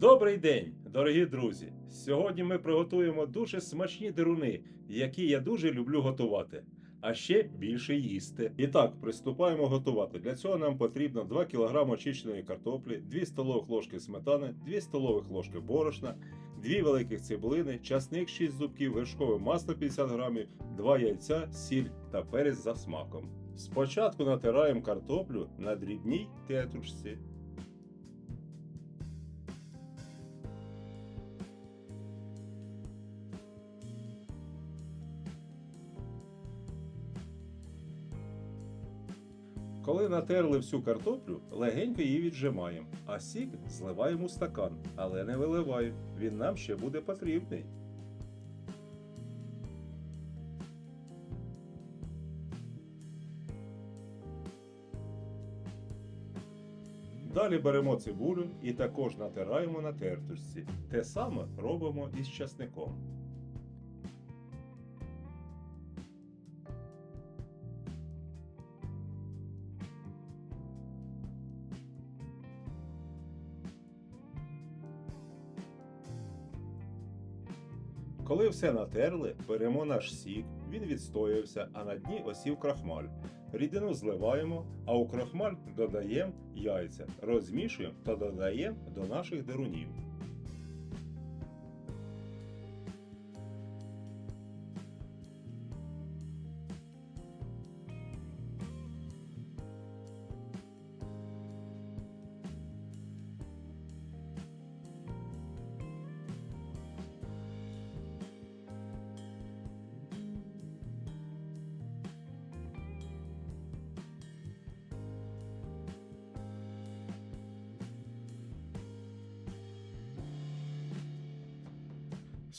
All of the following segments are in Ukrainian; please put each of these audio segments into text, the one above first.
Добрий день, дорогі друзі! Сьогодні ми приготуємо дуже смачні деруни, які я дуже люблю готувати, а ще більше їсти. І так, приступаємо готувати. Для цього нам потрібно 2 кг очищеної картоплі, 2 столових ложки сметани, 2 столових ложки борошна, 2 великих цибулини, часник 6 зубків, вершкове масло 50 грамів, 2 яйця, сіль та перець за смаком. Спочатку натираємо картоплю на дрібній тетрушці. Коли натерли всю картоплю, легенько її віджимаємо, а сік зливаємо у стакан, але не виливаємо, він нам ще буде потрібний. Далі беремо цибулю і також натираємо на тертушці. Те саме робимо із часником. Коли все натерли, беремо наш сік, він відстоявся, а на дні осів крахмаль. Рідину зливаємо, а у крахмаль додаємо яйця, розмішуємо та додаємо до наших дерунів.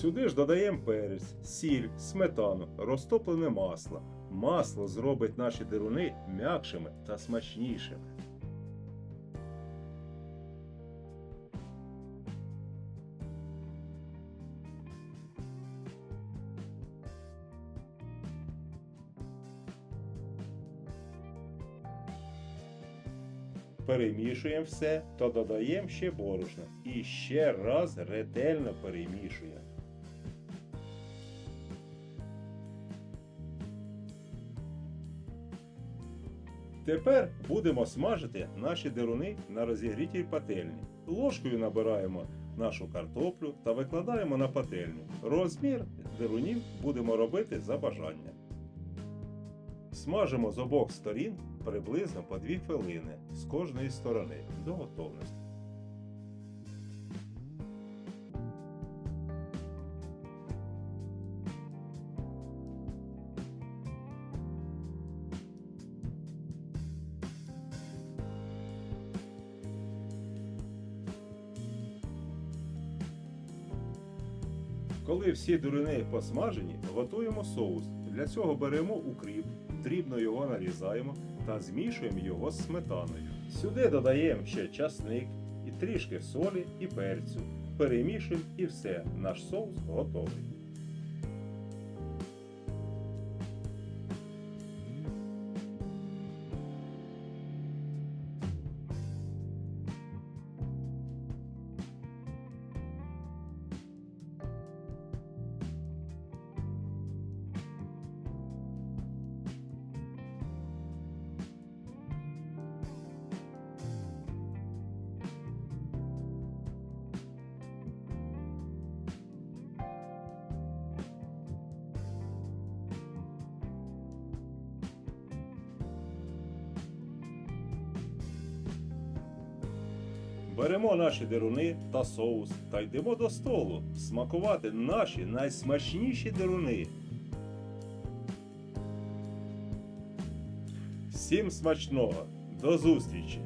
Сюди ж додаємо перець, сіль, сметану, розтоплене масло. Масло зробить наші деруни м'якшими та смачнішими. Перемішуємо все та додаємо ще борошно. І ще раз ретельно перемішуємо. Тепер будемо смажити наші деруни на розігрітій пательні. Ложкою набираємо нашу картоплю та викладаємо на пательню. Розмір дерунів будемо робити за бажання. Смажимо з обох сторін приблизно по 2 хвилини з кожної сторони до готовності. Коли всі дурини посмажені, готуємо соус. Для цього беремо укріп, дрібно його нарізаємо та змішуємо його з сметаною. Сюди додаємо ще часник і трішки солі і перцю. Перемішуємо і все, наш соус готовий. Беремо наші деруни та соус та йдемо до столу смакувати наші найсмачніші деруни. Всім смачного! До зустрічі!